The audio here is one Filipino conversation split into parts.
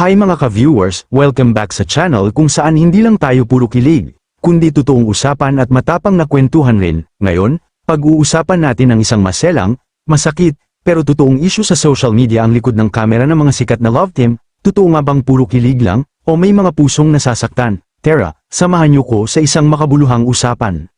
Hi mga ka-viewers, welcome back sa channel kung saan hindi lang tayo puro kilig, kundi totoong usapan at matapang na kwentuhan rin. Ngayon, pag-uusapan natin ang isang maselang, masakit, pero totoong issue sa social media ang likod ng kamera ng mga sikat na love team, totoo nga bang puro kilig lang, o may mga pusong nasasaktan? Tara, samahan niyo ko sa isang makabuluhang usapan.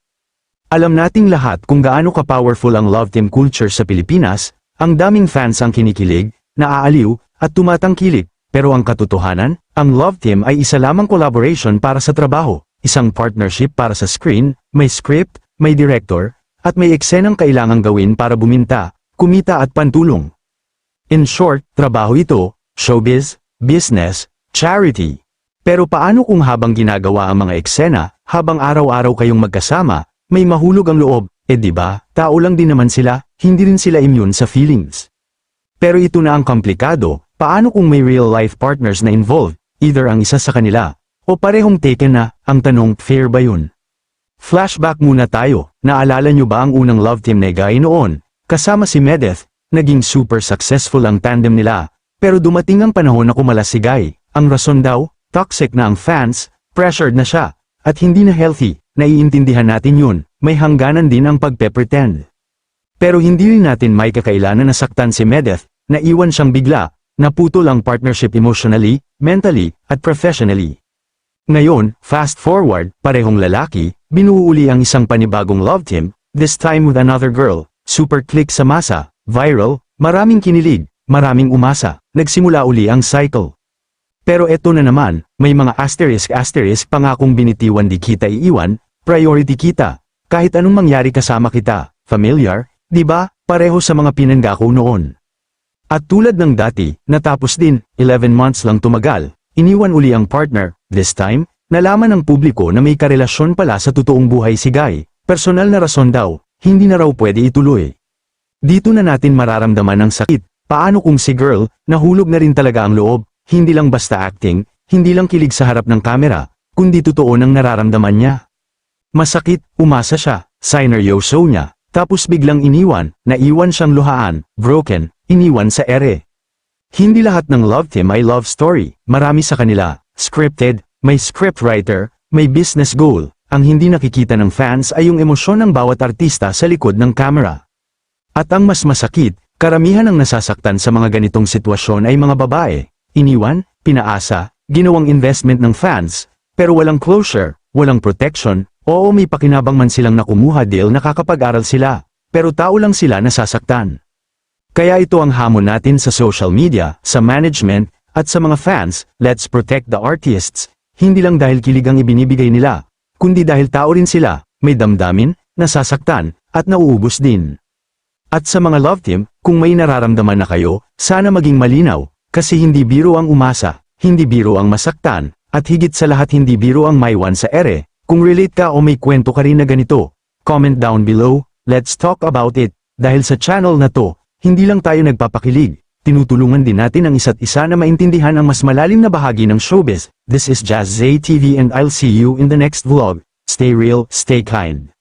Alam nating lahat kung gaano ka-powerful ang love team culture sa Pilipinas, ang daming fans ang kinikilig, naaaliw, at tumatangkilik, pero ang katotohanan, ang love team ay isa lamang collaboration para sa trabaho, isang partnership para sa screen, may script, may director, at may eksenang kailangang gawin para buminta, kumita at pantulong. In short, trabaho ito, showbiz, business, charity. Pero paano kung habang ginagawa ang mga eksena, habang araw-araw kayong magkasama, may mahulog ang loob, eh ba, tao lang din naman sila, hindi rin sila immune sa feelings. Pero ito na ang komplikado, paano kung may real-life partners na involved, either ang isa sa kanila, o parehong taken na, ang tanong, fair ba yun? Flashback muna tayo, naalala nyo ba ang unang love team na Guy noon? Kasama si Medeth, naging super successful ang tandem nila, pero dumating ang panahon na kumalas si Guy, ang rason daw, toxic na ang fans, pressured na siya, at hindi na healthy, naiintindihan natin yun, may hangganan din ang pagpe-pretend. Pero hindi rin natin may kakailanan na saktan si Medeth, naiwan siyang bigla, naputol ang partnership emotionally, mentally, at professionally. Ngayon, fast forward, parehong lalaki, binuuli ang isang panibagong love team, this time with another girl, super click sa masa, viral, maraming kinilig, maraming umasa, nagsimula uli ang cycle. Pero eto na naman, may mga asterisk asterisk pangakong binitiwan di kita iiwan, priority kita, kahit anong mangyari kasama kita, familiar, di ba, pareho sa mga pinangako noon. At tulad ng dati, natapos din, 11 months lang tumagal, iniwan uli ang partner, this time, nalaman ng publiko na may karelasyon pala sa totoong buhay si Guy, personal na rason daw, hindi na raw pwede ituloy. Dito na natin mararamdaman ang sakit, paano kung si girl, nahulog na rin talaga ang loob, hindi lang basta acting, hindi lang kilig sa harap ng kamera, kundi totoo nang nararamdaman niya. Masakit, umasa siya, signer yo show niya, tapos biglang iniwan, naiwan siyang luhaan, broken, iniwan sa ere. Hindi lahat ng love team ay love story, marami sa kanila, scripted, may scriptwriter, may business goal, ang hindi nakikita ng fans ay yung emosyon ng bawat artista sa likod ng camera. At ang mas masakit, karamihan ng nasasaktan sa mga ganitong sitwasyon ay mga babae, iniwan, pinaasa, ginawang investment ng fans, pero walang closure, walang protection, oo may pakinabang man silang nakumuha deal nakakapag-aral sila, pero tao lang sila nasasaktan. Kaya ito ang hamon natin sa social media, sa management, at sa mga fans, let's protect the artists, hindi lang dahil kilig ang ibinibigay nila, kundi dahil tao rin sila, may damdamin, nasasaktan, at nauubos din. At sa mga love team, kung may nararamdaman na kayo, sana maging malinaw, kasi hindi biro ang umasa, hindi biro ang masaktan, at higit sa lahat hindi biro ang maiwan sa ere. Kung relate ka o may kwento ka rin na ganito, comment down below, let's talk about it. Dahil sa channel na to, hindi lang tayo nagpapakilig, tinutulungan din natin ang isa't isa na maintindihan ang mas malalim na bahagi ng showbiz. This is Jazz Zay TV and I'll see you in the next vlog. Stay real, stay kind.